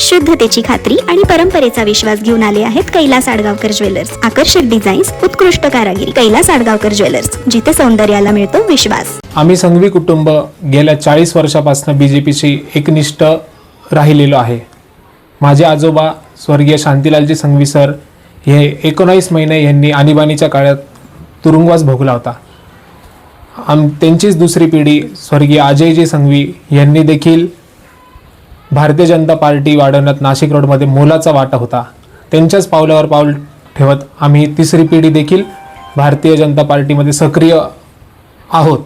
शुद्धतेची खात्री आणि परंपरेचा विश्वास घेऊन आले आहेत कैलास आडगावकर ज्वेलर्स. आकर्षक डिझाईन्स उत्कृष्ट कारागिरी. कैलास आडगावकर ज्वेलर्स जिथे सौंदर्याला मिळतो विश्वास. आम्ही संघवी कुटुंब गेल्या चाळीस वर्षापासून बीजेपीशी एकनिष्ठ राहिलेलो आहे. माझे आजोबा स्वर्गीय शांतीलालजी संघवी सर हे एकोणावीस महिने यांनी आणीबाणीच्या काळात तुरुंगवास भोगला होता. आम त्यांचीच दुसरी पिढी स्वर्गीय अजयजी संघवी यांनी देखील भारतीय जनता पार्टी वाढवण्यात नाशिक रोडमध्ये मोलाचा वाटा होता. त्यांच्याच पावलावर पाऊल ठेवत आम्ही तिसरी पिढी देखील भारतीय जनता पार्टीमध्ये सक्रिय आहोत.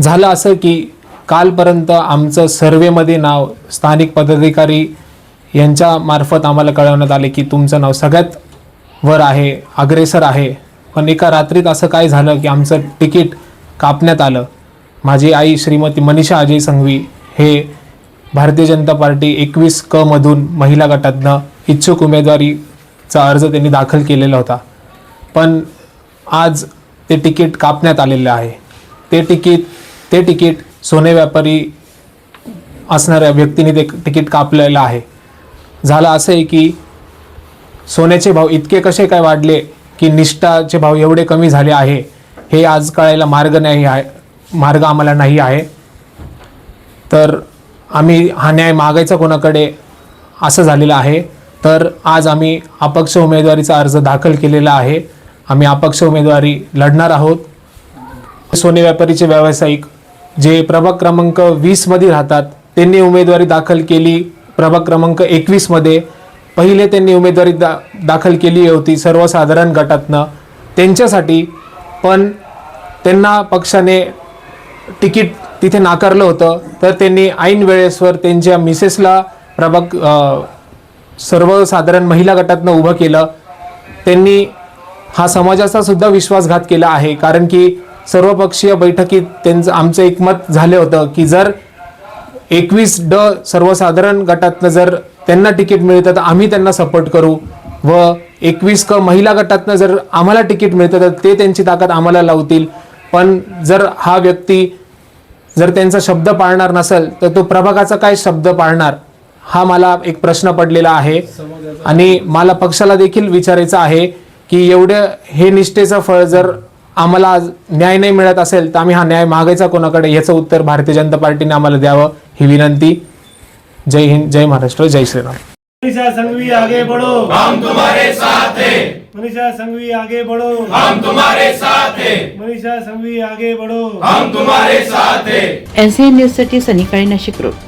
झालं असं की कालपर्यंत आमचं सर्वेमध्ये नाव स्थानिक पदाधिकारी यांच्या मार्फत आम्हाला कळवण्यात आले की तुमचं नाव सगळ्यात वर आहे अग्रेसर आहे. पण एका रात्रीत असं काय झालं की आमचं तिकीट कापण्यात आलं? माझी आई श्रीमती मनीषा अजय संघवी हे भारतीय जनता पार्टी एकवीस क मधून महिला गटातनं इच्छुक उमेदवारीचा अर्ज त्यांनी दाखल केलेला होता. पण आज ते तिकीट कापण्यात आलेलं आहे. ते तिकीट ते तिकीट सोने व्यापारी असणाऱ्या व्यक्तीने ते तिकीट कापलेलं आहे. झालं असं आहे की सोन्याचे भाव इतके कसे काय वाढले की निष्ठाचे भाव एवढे कमी झाले आहे हे आज कळायला मार्ग नाही आहे मार्ग आम्हाला नाही आहे. तर आम्ही हा न्याय मागायचा कोणाकडे असं झालेलं आहे. तर आज आम्ही अपक्ष उमेदवारीचा अर्ज दाखल केलेला आहे. आम्ही अपक्ष उमेदवारी लढणार आहोत. सोने व्यापारीचे व्यावसायिक जे प्रभाग क्रमांक वीसमध्ये राहतात त्यांनी उमेदवारी दाखल केली. प्रभाग क्रमांक एकवीसमध्ये पहिले त्यांनी उमेदवारी दा दाखल केली होती सर्वसाधारण गटातनं. त्यांच्यासाठी पण त्यांना पक्षाने तिकीट तिथे नाकारलं होतं. तर त्यांनी ऐन वेळेसवर त्यांच्या मिसेसला प्रभाग सर्वसाधारण महिला गटातनं उभं केलं. त्यांनी हा समाजाचा सुद्धा विश्वासघात केला आहे. कारण की सर्वपक्षीय बैठकीत त्यांचं आमचं एकमत झालं होतं की जर एकवीस ड सर्वसाधारण गटातनं जर त्यांना तिकीट मिळतं तर आम्ही त्यांना सपोर्ट करू. व एकवीस क महिला गटातनं जर आम्हाला तिकीट मिळतं तर ते त्यांची ताकद आम्हाला लावतील. पण जर हा व्यक्ती जर त्यांचा शब्द पाळणार नसेल तर तो प्रभागाचा काय शब्द पाळणार? हा मला एक प्रश्न पडलेला आहे. आणि मला पक्षाला देखील विचारायचं आहे की एवढं हे निष्ठेचं फळ जर आम्हाला न्याय नाही मिळत असेल तर आम्ही हा न्याय मागायचा कोणाकडे? याचं उत्तर भारतीय जनता पार्टीने आम्हाला द्यावं ही विनंती. जय हिंद जय महाराष्ट्र जय श्रीराम. मनीषा संघवी आगे बढ़ो। हम तुम्हारे साथ हैं। मनीषा संघवी आगे बढ़ो। हम तुम्हारे साथ हैं। मनीषा संघवी आगे बढ़ो। एनसीएन न्यूजसाठी सनी काळे नाशिक रोड.